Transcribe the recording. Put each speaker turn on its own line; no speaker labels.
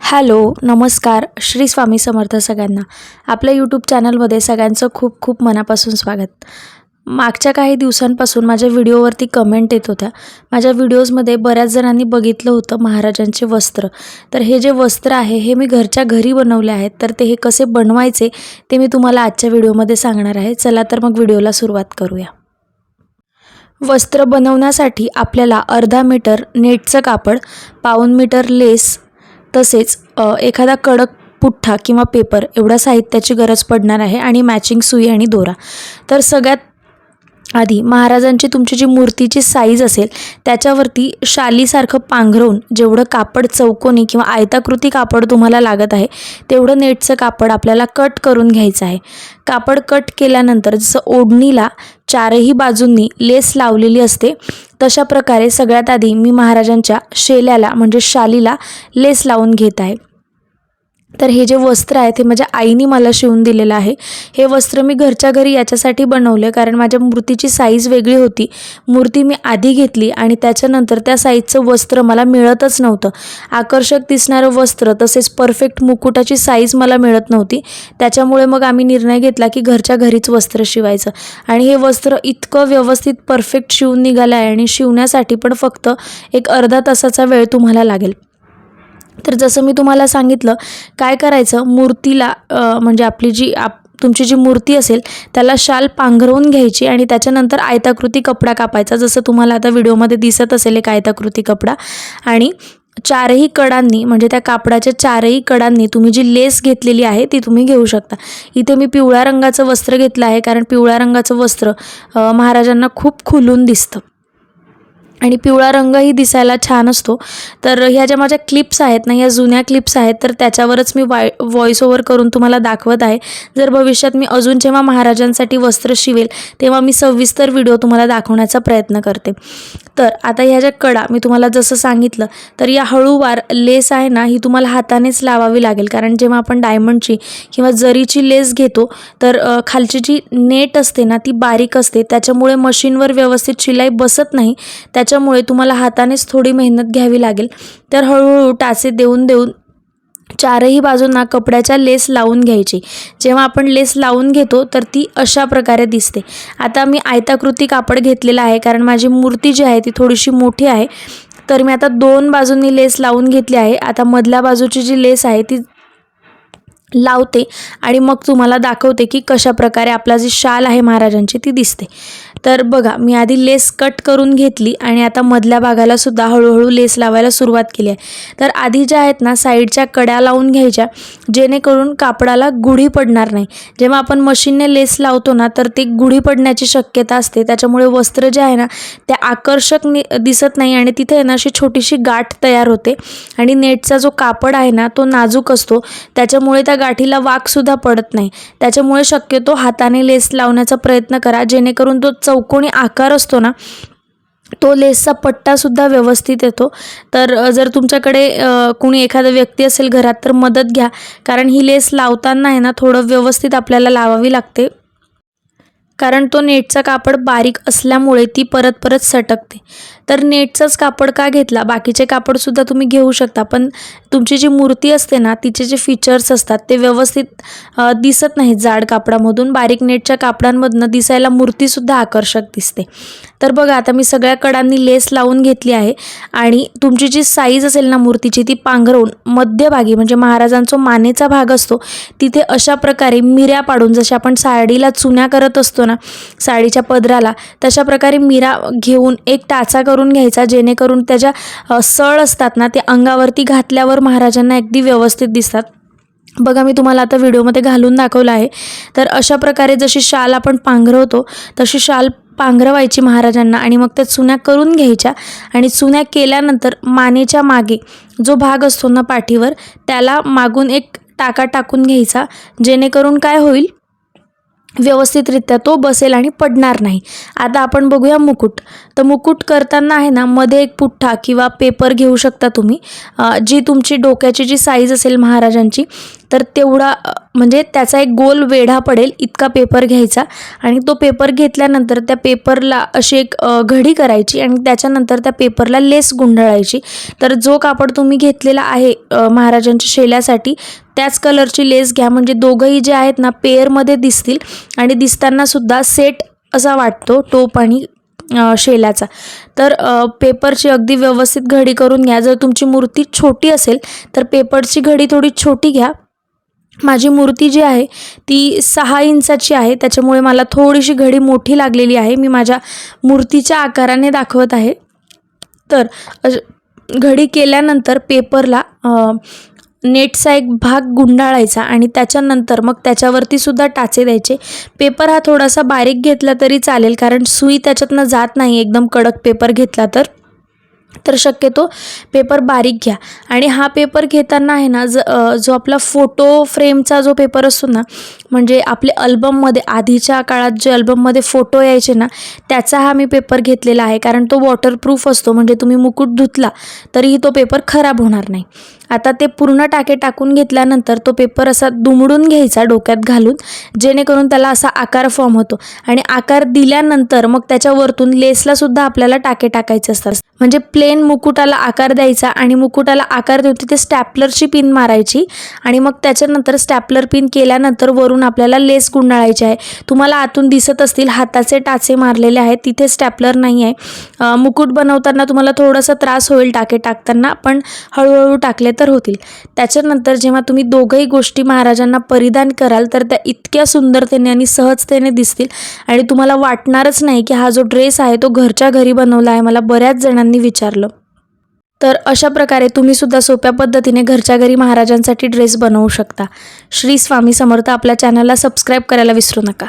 Hello नमस्कार श्री स्वामी समर्थ सगळ्यांना. आपल्या यूट्यूब चॅनलमध्ये सगळ्यांचं खूप खूप मनापासून स्वागत. मागच्या काही दिवसांपासून माझ्या व्हिडिओवरती कमेंट येत होत्या. माझ्या व्हिडिओजमध्ये बऱ्याच जणांनी बघितलं होतं महाराजांचे वस्त्र. तर हे जे वस्त्र आहे हे मी घरच्या घरी बनवले आहेत. तर ते हे कसे बनवायचे ते मी तुम्हाला आजच्या व्हिडिओमध्ये सांगणार आहे. चला तर मग व्हिडिओला सुरुवात करूया. वस्त्र बनवण्यासाठी आपल्याला अर्धा मीटर नेटचं कापड पाऊन मीटर लेस तसेच एखादा कडक पुठ्ठा किंवा पेपर एवढ्या साहित्याची गरज पडणार आहे आणि मॅचिंग सुई आणि दोरा. तर सगळ्यात आधी महाराजांची तुमची जी मूर्तीची साईज असेल त्याच्यावरती शालीसारखं पांघरवून जेवढं कापड चौकोनी किंवा आयताकृती कापड तुम्हाला लागत आहे तेवढं नेटचं कापड आपल्याला कट करून घ्यायचं आहे. कापड कट केल्यानंतर जसं ओढणीला चारही बाजूंनी लेस लावलेली असते तशा प्रकारे सगळ्यात आधी मी महाराजांच्या शेल्याला म्हणजे शालीला लेस लावून घेत आहे. तर हे जे वस्त्र आहे ते माझ्या आईने मला शिवून दिलेलं आहे. हे वस्त्र मी घरच्या घरी याच्यासाठी बनवले कारण माझ्या मूर्तीची साईज वेगळी होती. मूर्ती मी आधी घेतली आणि त्याच्यानंतर त्या साईजचं वस्त्र मला मिळतच नव्हतं. आकर्षक दिसणारं वस्त्र तसेच परफेक्ट मुकुटाची साईज मला मिळत नव्हती. त्याच्यामुळे मग आम्ही निर्णय घेतला की घरच्या घरीच वस्त्र शिवायचं. आणि हे वस्त्र इतकं व्यवस्थित परफेक्ट शिवून निघालं आहे आणि शिवण्यासाठी पण फक्त एक अर्धा तासाचा वेळ तुम्हाला लागेल. तर जसं मी तुम्हाला सांगितलं काय करायचं? मूर्तीला म्हणजे आपली जी आप तुमची जी मूर्ती असेल त्याला शाल पांघरवून घ्यायची आणि त्याच्यानंतर आयताकृती कपडा कापायचा जसं तुम्हाला आता व्हिडिओमध्ये दिसत असेल एक आयताकृती कपडा. आणि चारही कडांनी म्हणजे त्या कापडाच्या चारही कडांनी तुम्ही जी लेस घेतलेली आहे ती तुम्ही घेऊ शकता. इथे मी पिवळ्या रंगाचं वस्त्र घेतलं आहे कारण पिवळ्या रंगाचं वस्त्र महाराजांना खूप खुलून दिसतं. आणि पिवळा रंगही दिसायला छान असतो. तर ह्या ज्या माझ्या क्लिप्स आहेत ना या जुन्या क्लिप्स आहेत तर त्याच्यावरच मी वाय व्हॉइस ओव्हर करून तुम्हाला दाखवत आहे. जर भविष्यात मी अजून जेव्हा महाराजांसाठी वस्त्र शिवेल तेव्हा मी सविस्तर व्हिडिओ तुम्हाला दाखवण्याचा प्रयत्न करते. तर आता ह्या ज्या कडा मी तुम्हाला जसं सांगितलं तर या हळूवार लेस आहे ना ही तुम्हाला हातानेच लावावी लागेल. कारण जेव्हा आपण डायमंडची किंवा जरीची लेस घेतो तर खालची जी नेट असते ना ती बारीक असते. त्याच्यामुळे मशीनवर व्यवस्थित शिलाई बसत नाही. त्याच्या त्याच्यामुळे तुम्हाला हातानेच थोडी मेहनत घ्यावी लागेल. तर हळूहळू टाचे देऊन देऊन चारही बाजूंना कपड्याच्या लेस लावून घ्यायची. जेव्हा आपण लेस लावून घेतो तर ती अशा प्रकारे दिसते. आता मी आयताकृती कापड घेतलेला आहे कारण माझी मूर्ती जी आहे ती थोडीशी मोठी आहे. तर मी आता दोन बाजूंनी लेस लावून घेतली आहे. आता मधल्या बाजूची जी लेस आहे ती लावते आणि मग तुम्हाला दाखवते की कशा प्रकारे आपला जी शाल आहे महाराजांची ती दिसते. तर बघा मी आधी लेस कट करून घेतली आणि आता मधल्या भागाला सुद्धा हळूहळू लेस लावायला सुरुवात केली आहे. तर आधी ज्या आहेत ना साईडच्या कड्या लावून घ्यायच्या जेणेकरून कापडाला गुढी पडणार नाही. जेव्हा आपण मशीनने लेस लावतो ना तर ते गुढी पडण्याची शक्यता असते. त्याच्यामुळे वस्त्र जे आहे ना ते आकर्षक नि दिसत नाही आणि तिथे ना अशी छोटीशी गाठ तयार होते. आणि नेटचा जो कापड आहे ना तो नाजूक असतो. त्याच्यामुळे त्या गाठीला वाकसुद्धा पडत नाही. त्याच्यामुळे शक्यतो हाताने लेस लावण्याचा प्रयत्न करा. जेणेकरून तो चौकोनी आकार असतो ना तो लेसचा पट्टासुद्धा व्यवस्थित येतो. तर जर तुमच्याकडे कुणी एखादा व्यक्ती असेल घरात तर मदत घ्या. कारण ही लेस लावताना आहे ना थोडं व्यवस्थित आपल्याला लावावी लागते. कारण तो नेटचा कापड बारीक असल्यामुळे ती परत परत सटकते. तर नेटचंच कापड का घेतला? बाकीचे कापडसुद्धा तुम्ही घेऊ शकता पण तुमची जी मूर्ती असते ना तिचे जे फीचर्स असतात ते व्यवस्थित दिसत नाहीत जाड कापडामधून. बारीक नेटच्या कापडांमधनं दिसायला मूर्तीसुद्धा आकर्षक दिसते. तर बघा आता मी सगळ्या कडांनी लेस लावून घेतली आहे आणि तुमची जी साईज असेल ना मूर्तीची ती पांघरवून मध्यभागी म्हणजे महाराजांचा मानेचा भाग असतो तिथे अशा प्रकारे मिऱ्या पाडून जशा आपण साडीला चुन्या करत असतो ना साडीच्या पदराला तशा प्रकारे मिरा घेऊन एक टाचा करून घ्यायचा जेणेकरून त्याच्या सळ असतात ना ते अंगावरती घातल्यावर महाराजांना अगदी व्यवस्थित दिसतात. बघा मी तुम्हाला आता व्हिडिओमध्ये घालून दाखवलं आहे. तर अशा प्रकारे जशी शाल आपण पांघरवतो तशी शाल पांघरवायची महाराजांना आणि मग त्या चुन्या करून घ्यायच्या आणि चुन्या केल्यानंतर मानेच्या मागे जो भाग असतो ना पाठीवर त्याला मागून एक टाका टाकून घ्यायचा. जेणेकरून काय होईल? व्यवस्थितरित्या तो बसेल आणि पडणार नाही. आता आपण बघूया मुकुट. तर मुकुट करताना आहे ना मध्ये एक पुठ्ठा किंवा पेपर घेऊ शकता तुम्ही. जी तुमची डोक्याची जी साईज असेल महाराजांची तर तेवढा म्हणजे त्याचा एक गोल वेढा पडेल इतका पेपर घ्यायचा. आणि तो पेपर घेतल्यानंतर त्या पेपरला अशी एक घडी करायची आणि त्याच्यानंतर त्या पेपरला लेस गुंडाळायची. तर जो कापड तुम्ही घेतलेला आहे महाराजांच्या शेल्यासाठी त्याच कलरची लेस घ्या. म्हणजे दोघंही जे आहेत ना पेअरमध्ये दिसतील. आणि दिसतानासुद्धा सेट असा वाटतो टोप आणि शेल्याचा तर पेपरची अगदी व्यवस्थित घडी करून घ्या. जर तुमची मूर्ती छोटी असेल तर पेपरची घडी थोडी छोटी घ्या. माझी मूर्ती जी आहे ती सहा इंचाची आहे. त्याच्यामुळे मला थोडीशी घडी मोठी लागलेली आहे. मी माझ्या मूर्तीच्या आकाराने दाखवत आहे. तर घडी केल्यानंतर पेपरला नेटचा एक भाग गुंडाळायचा आणि त्याच्यानंतर मग त्याच्यावरती सुद्धा टाचे द्यायचे. पेपर हा थोडासा बारीक घेतला तरी चालेल कारण सुई त्याच्यातनं जात नाही. एकदम कडक पेपर घेतला तर. तर शक्यतो पेपर बारीक घ्या. आणि हा पेपर घेताना आहे ना ज जो आपला फोटो फ्रेमचा जो पेपर असतो ना म्हणजे आपले अल्बममध्ये आधीच्या काळात जे अल्बममध्ये फोटो यायचे ना त्याचा हा मी पेपर घेतलेला आहे. कारण तो वॉटरप्रूफ असतो म्हणजे तुम्ही मुकुट धुतला तरीही तो पेपर खराब होणार नाही. आता ते पूर्ण टाके टाकून घेतल्यानंतर तो पेपर असा दुमडून घ्यायचा डोक्यात घालून जेणेकरून त्याला असा आकार फॉर्म होतो. आणि आकार दिल्यानंतर मग त्याच्या वरतून आपल्याला टाके टाकायचे असतात. म्हणजे प्लेन मुकुटाला आकार द्यायचा आणि मुकुटाला आकार देऊन तिथे स्टॅपलरची पिन मारायची आणि मग त्याच्यानंतर स्टॅपलर पिन केल्यानंतर वरून आपल्याला लेस गुंडाळायची आहे. तुम्हाला आतून दिसत असतील हाताचे टाचे मारलेले आहेत तिथे स्टॅपलर नाही आहे. मुकुट बनवताना तुम्हाला थोडासा त्रास होईल टाके टाकताना पण हळूहळू टाकले तर होतील. त्याच्यानंतर जेव्हा तुम्ही दोघंही गोष्टी महाराजांना परिधान कराल तर त्या इतक्या सुंदरतेने आणि सहजतेने दिसतील आणि तुम्हाला वाटणारच नाही की हा जो ड्रेस आहे तो घरच्या घरी बनवला आहे. मला बऱ्याच जणांनी विचार विचारलं. तर अशा प्रकारे तुम्ही सुद्धा सोप्या पद्धतीने घरच्या घरी महाराजांसाठी ड्रेस बनवू शकता. श्री स्वामी समर्थ आपल्या चॅनलला सबस्क्राईब करायला विसरू नका.